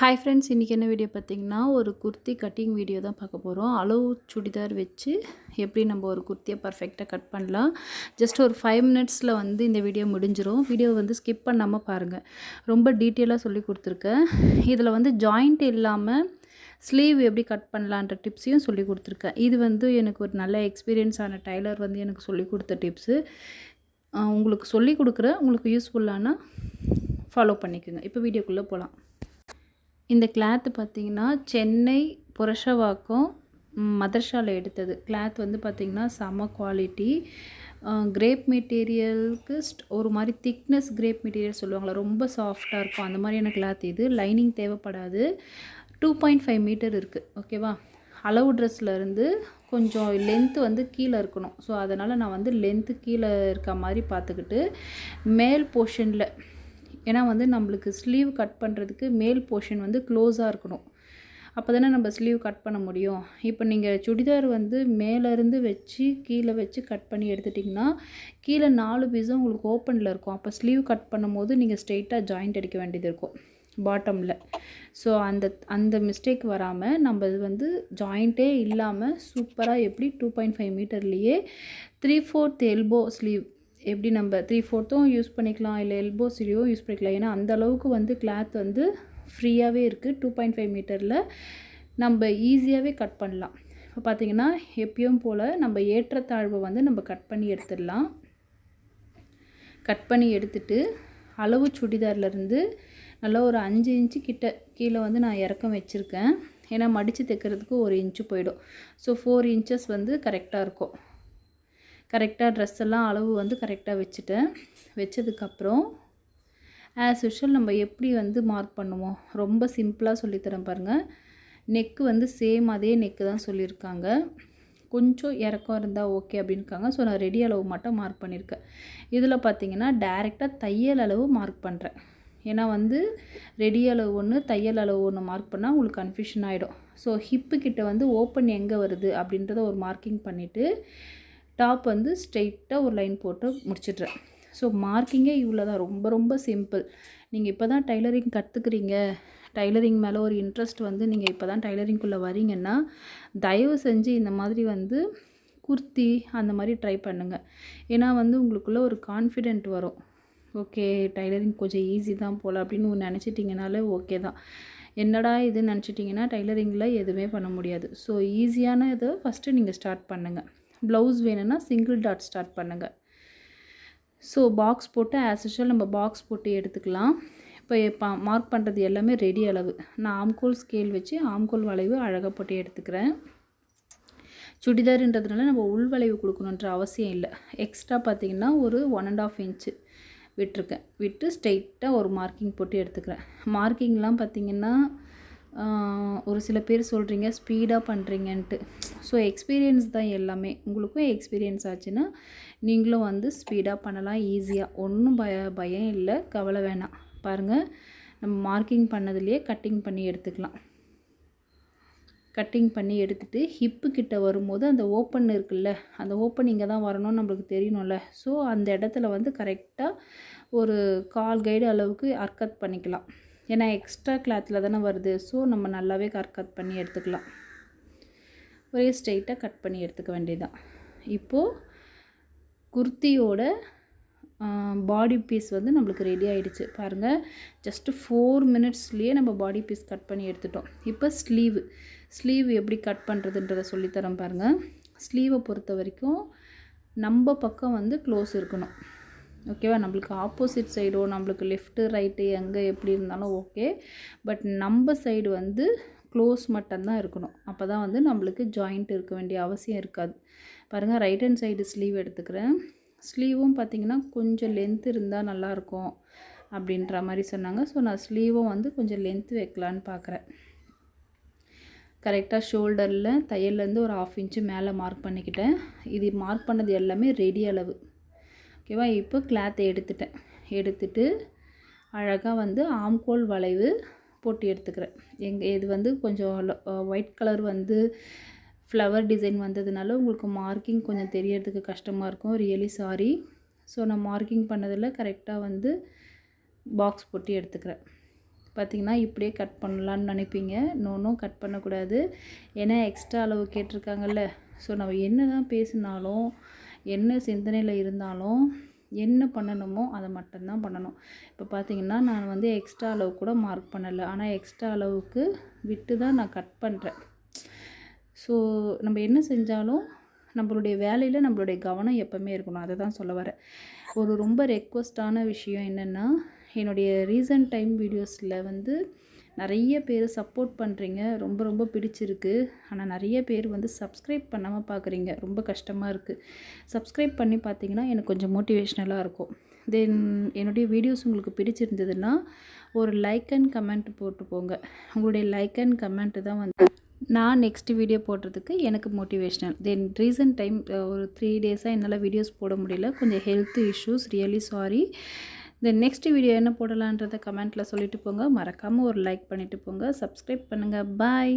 Hi friends இன்றைக்கி என்ன video பார்த்தீங்கன்னா ஒரு குர்த்தி கட்டிங் வீடியோ தான் பார்க்க போகிறோம் அளவு சுடிதார் வச்சு எப்படி நம்ம ஒரு குர்த்தியை பர்ஃபெக்டாக கட் பண்ணலாம். ஜஸ்ட் ஒரு ஃபைவ் மினிட்ஸில் வந்து இந்த வீடியோ முடிஞ்சிடும் வீடியோ வந்து ஸ்கிப் பண்ணாமல் பாருங்கள் ரொம்ப டீட்டெயிலாக சொல்லி கொடுத்துருக்கேன். இதில் வந்து ஜாயிண்ட் இல்லாமல் ஸ்லீவ் எப்படி கட் பண்ணலான்ற டிப்ஸையும் சொல்லி கொடுத்துருக்கேன். இது வந்து எனக்கு ஒரு நல்ல எக்ஸ்பீரியன்ஸான டைலர் வந்து எனக்கு சொல்லி கொடுத்த டிப்ஸு உங்களுக்கு சொல்லி கொடுக்குற உங்களுக்கு யூஸ்ஃபுல்லான ஃபாலோ பண்ணிக்கோங்க. இப்போ வீடியோக்குள்ளே போகலாம் இந்த கிளாத்து பார்த்திங்கன்னா சென்னை புரஷவாக்கம் மதர்ஷாவில் எடுத்தது. கிளாத் வந்து பார்த்திங்கன்னா செம குவாலிட்டி கிரேப் மெட்டீரியலுக்கு ஒரு மாதிரி திக்னஸ் கிரேப் மெட்டீரியல் சொல்லுவாங்களா ரொம்ப சாஃப்டாக இருக்கும். அந்த மாதிரியான கிளாத் இது. லைனிங் தேவைப்படாது. டூ பாயிண்ட் ஃபைவ் மீட்டர் இருக்குது ஓகேவா அளவு ட்ரெஸ்லேருந்து கொஞ்சம் லென்த்து வந்து கீழே இருக்கணும். ஸோ அதனால் நான் வந்து லென்த்து கீழே இருக்க மாதிரி பார்த்துக்கிட்டு மேல் போர்ஷனில் ஏன்னா வந்து நம்மளுக்கு ஸ்லீவ் கட் பண்ணுறதுக்கு மேல் போர்ஷன் வந்து க்ளோஸாக இருக்கணும். அப்போ தானே நம்ம ஸ்லீவ் கட் பண்ண முடியும். இப்போ நீங்கள் சுடிதார் வந்து மேலேருந்து வச்சு கீழே வச்சு கட் பண்ணி எடுத்துட்டிங்கன்னா கீழே நாலு பீஸும் உங்களுக்கு ஓப்பனில் இருக்கும். அப்போ ஸ்லீவ் கட் பண்ணும் போது நீங்கள் ஸ்ட்ரெயிட்டாக ஜாயிண்ட் அடிக்க வேண்டியது இருக்கும் பாட்டமில் ஸோ அந்த அந்த மிஸ்டேக் வராமல் நம்ம இது வந்து ஜாயிண்ட்டே இல்லாமல் சூப்பராக எப்படி டூ பாயிண்ட் ஃபைவ் மீட்டர்லேயே த்ரீ ஃபோர்த் எல்போ ஸ்லீவ் எப்படி நம்ம த்ரீ ஃபோர்த்தும் யூஸ் பண்ணிக்கலாம் இல்லை எல்போ சிலியோ யூஸ் பண்ணிக்கலாம். ஏன்னா அந்த அளவுக்கு வந்து கிளாத் வந்து ஃப்ரீயாகவே இருக்குது டூ பாயிண்ட் ஃபைவ் மீட்டரில் நம்ம ஈஸியாகவே கட் பண்ணலாம். இப்போ பார்த்திங்கன்னா எப்பயும் போல் நம்ம ஏற்றத்தாழ்வை வந்து நம்ம கட் பண்ணி எடுத்துடலாம். கட் பண்ணி எடுத்துட்டு அளவு சுடிதார்லேருந்து நல்லா ஒரு அஞ்சு இன்ச்சு கிட்ட கீழே வந்து நான் இறக்கம் வச்சுருக்கேன். ஏன்னா மடித்து தைக்கிறதுக்கு ஒரு இன்ச்சு போயிடும். ஸோ ஃபோர் இன்ச்சஸ் வந்து கரெக்டாக இருக்கும். கரெக்டாக ட்ரெஸ் எல்லாம் அளவு வந்து கரெக்டாக வச்சுட்டேன். வச்சதுக்கப்புறம் ஆஸ் யூஷுவல் நம்ம எப்படி வந்து மார்க் பண்ணுவோம்? ரொம்ப சிம்பிளாக சொல்லித்தரேன் பாருங்கள் நெக்கு வந்து சேம் அதே நெக்கு தான் சொல்லியிருக்காங்க. கொஞ்சம் இறக்கம் இருந்தால் ஓகே அப்படின்க்காங்க ஸோ நான் ரெடி அளவு மட்டும் மார்க் பண்ணியிருக்கேன். இதில் பார்த்தீங்கன்னா டேரெக்டாக தையல் அளவு மார்க் பண்ணுறேன் ஏன்னா வந்து ரெடி அளவு ஒன்று தையல் அளவு ஒன்று மார்க் பண்ணால் உங்களுக்கு கன்ஃபியூஷன் ஆகிடும் ஸோ ஹிப்பு கிட்ட வந்து ஓப்பன் எங்கே வருது அப்படின்றத ஒரு மார்க்கிங் பண்ணிவிட்டு டாப் வந்து ஸ்ட்ரெயிட்டாக ஒரு லைன் போட்டு முடிச்சிடுறேன். ஸோ மார்க்கிங்கே இவ்வளோ தான் ரொம்ப ரொம்ப சிம்பிள். நீங்கள் இப்போ தான் டைலரிங் கற்றுக்குறீங்க டைலரிங் மேலே ஒரு இன்ட்ரெஸ்ட் வந்து நீங்கள் இப்போ தான் டைலரிங்குள்ளே வரீங்கன்னா தயவு செஞ்சு இந்த மாதிரி வந்து குர்த்தி அந்த மாதிரி ட்ரை பண்ணுங்கள் ஏன்னா வந்து உங்களுக்குள்ளே ஒரு கான்ஃபிடென்ட் வரும். ஓகே டைலரிங் கொஞ்சம் ஈஸி தான் போல் அப்படின்னு நினச்சிட்டிங்கனாலே ஓகே தான். என்னடா இது நினச்சிட்டிங்கன்னா டைலரிங்கில் எதுவுமே பண்ண முடியாது. ஸோ ஈஸியான இதை ஃபஸ்ட்டு நீங்கள் ஸ்டார்ட் பண்ணுங்கள் ப்ளவுஸ் வேணும்னா சிங்கிள் டாட் ஸ்டார்ட் பண்ணுங்கள் ஸோ பாக்ஸ் போட்டு ஆஸ் யூஷுவல் நம்ம பாக்ஸ் போட்டு எடுத்துக்கலாம். இப்போ இப்போ மார்க் பண்ணுறது எல்லாமே ரெடி அளவு. நான் ஆம்கோல் ஸ்கேல் வச்சு ஆம்கோல் வளைவு அழகாக போட்டு எடுத்துக்கிறேன். சுடிதாருன்றதுனால நம்ம உள் வளைவு கொடுக்கணுன்ற அவசியம் இல்லை. எக்ஸ்ட்ரா பார்த்திங்கன்னா ஒரு ஒன் அண்ட் ஆஃப் இன்ச்சு விட்டுருக்கேன். விட்டு ஸ்ட்ரெயிட்டாக ஒரு மார்க்கிங் போட்டு எடுத்துக்கிறேன். மார்க்கிங்லாம் பார்த்திங்கன்னா ஒரு சில பேர் சொல்கிறீங்க ஸ்பீடாக பண்ணுறீங்கன்ட்டு ஸோ எக்ஸ்பீரியன்ஸ் தான் எல்லாமே. உங்களுக்கும் எக்ஸ்பீரியன்ஸ் ஆச்சுன்னா நீங்களும் வந்து ஸ்பீடாக பண்ணலாம் ஈஸியாக ஒன்றும் பய பயம் இல்லை. கவலை வேணாம். பாருங்கள் நம்ம மார்க்கிங் பண்ணதுலேயே கட்டிங் பண்ணி எடுத்துக்கலாம். கட்டிங் பண்ணி எடுத்துகிட்டு ஹிப்பு கிட்ட வரும்போது அந்த ஓப்பன் இருக்குல்ல அந்த ஓப்பன் இங்கே தான் வரணும்னு நம்மளுக்கு தெரியணும்ல. ஸோ அந்த இடத்துல வந்து கரெக்டாக ஒரு கால் கைடு அளவுக்கு அர்க்கத் பண்ணிக்கலாம். ஏன்னா எக்ஸ்ட்ரா கிளாத்தில் தானே வருது. ஸோ நம்ம நல்லாவே கட் கட் பண்ணி எடுத்துக்கலாம். ஒரே ஸ்ட்ரெயிட்டாக கட் பண்ணி எடுத்துக்க வேண்டியதான் இப்போது குர்த்தியோட பாடி பீஸ் வந்து நம்மளுக்கு ரெடி ஆகிடுச்சு பாருங்கள் ஜஸ்ட்டு ஃபோர் மினிட்ஸ்லேயே நம்ம பாடி பீஸ் கட் பண்ணி எடுத்துட்டோம். இப்போ ஸ்லீவ் ஸ்லீவ் எப்படி கட் பண்ணுறதுன்றதை சொல்லித்தரோம் பாருங்கள் ஸ்லீவை பொறுத்த வரைக்கும் நம்ம பக்கம் வந்து க்ளோஸ் இருக்கணும். ஓகேவா? நம்மளுக்கு ஆப்போசிட் சைடோ நம்மளுக்கு லெஃப்ட்டு ரைட்டு எங்கே எப்படி இருந்தாலும் ஓகே பட் நம்ம சைடு வந்து க்ளோஸ் மட்டும்தான் இருக்கணும். அப்போ தான் வந்து நம்மளுக்கு ஜாயிண்ட் இருக்க வேண்டிய அவசியம் இருக்காது. பாருங்கள் ரைட் ஹேண்ட் சைடு ஸ்லீவ் எடுத்துக்கிறேன். ஸ்லீவும் பார்த்திங்கன்னா கொஞ்சம் லென்த் இருந்தால் நல்லாயிருக்கும் அப்படின்ற மாதிரி சொன்னாங்க. ஸோ நான் ஸ்லீவும் வந்து கொஞ்சம் லென்த் வைக்கலான்னு பார்க்குறேன் கரெக்டாக ஷோல்டரில் தையல்லேருந்து ஒரு ஆஃப் இன்ச்சு மேலே மார்க் பண்ணிக்கிட்டேன். இது மார்க் பண்ணது எல்லாமே ரெடி அளவு. ஓகேவா? இப்போ கிளாத்தை எடுத்துட்டேன். எடுத்துட்டு அழகாக வந்து ஆம்கோல் வளைவு போட்டு எடுத்துக்கிறேன். எங்கள் இது வந்து கொஞ்சம் ஒயிட் கலர் வந்து ஃப்ளவர் டிசைன் வந்ததுனால உங்களுக்கு மார்க்கிங் கொஞ்சம் தெரியறதுக்கு கஷ்டமாக இருக்கும். ரியலி சாரி ஸோ நான் மார்க்கிங் பண்ணதில் கரெக்டாக வந்து பாக்ஸ் போட்டு எடுத்துக்கிறேன். பார்த்திங்கன்னா இப்படியே கட் பண்ணலான்னு நினைப்பீங்க. நோனும் கட் பண்ணக்கூடாது. ஏன்னா எக்ஸ்ட்ரா அளவு கேட்டிருக்காங்கல்ல. ஸோ நம்ம என்ன தான் பேசினாலும் என்ன சிந்தனையில் இருந்தாலும் என்ன பண்ணணுமோ அதை மட்டும்தான் பண்ணணும். இப்போ பார்த்தீங்கன்னா நான் வந்து எக்ஸ்ட்ரா அளவு கூட மார்க் பண்ணலை. ஆனால் எக்ஸ்ட்ரா அளவுக்கு விட்டு தான் நான் கட் பண்ணுறேன் ஸோ நம்ம என்ன செஞ்சாலும் நம்மளுடைய வேலையில் நம்மளுடைய கவனம் எப்போவுமே இருக்கணும். அதை தான் சொல்ல வரேன். ஒரு ரொம்ப ரெக்வஸ்டான விஷயம் என்னென்னா என்னுடைய ரீசன்ட் டைம் வீடியோஸில் வந்து நிறைய பேர் சப்போர்ட் பண்ணுறீங்க ரொம்ப ரொம்ப பிடிச்சிருக்கு. ஆனால் நிறைய பேர் வந்து சப்ஸ்கிரைப் பண்ணாமல் பார்க்குறீங்க ரொம்ப கஷ்டமாக இருக்குது சப்ஸ்கிரைப் பண்ணி பார்த்தீங்கன்னா எனக்கு கொஞ்சம் மோட்டிவேஷ்னலாக இருக்கும். தென் என்னுடைய வீடியோஸ் உங்களுக்கு பிடிச்சிருந்ததுன்னா ஒரு லைக் அண்ட் கமெண்ட் போட்டு போங்க. உங்களுடைய லைக் அண்ட் கமெண்ட்டு தான் வந்து நான் நெக்ஸ்ட் வீடியோ போடுறதுக்கு எனக்கு மோட்டிவேஷ்னல் தென் ரீசன்ட் டைம் ஒரு த்ரீ டேஸாக என்னால் வீடியோஸ் போட முடியல. கொஞ்சம் health issues really sorry then next video என்ன போடலான்றதை கமெண்ட்டில் சொல்லிட்டு போங்க. மறக்காமல் ஒரு லைக் பண்ணிவிட்டு போங்க. சப்ஸ்கிரைப் பண்ணுங்கள் பாய்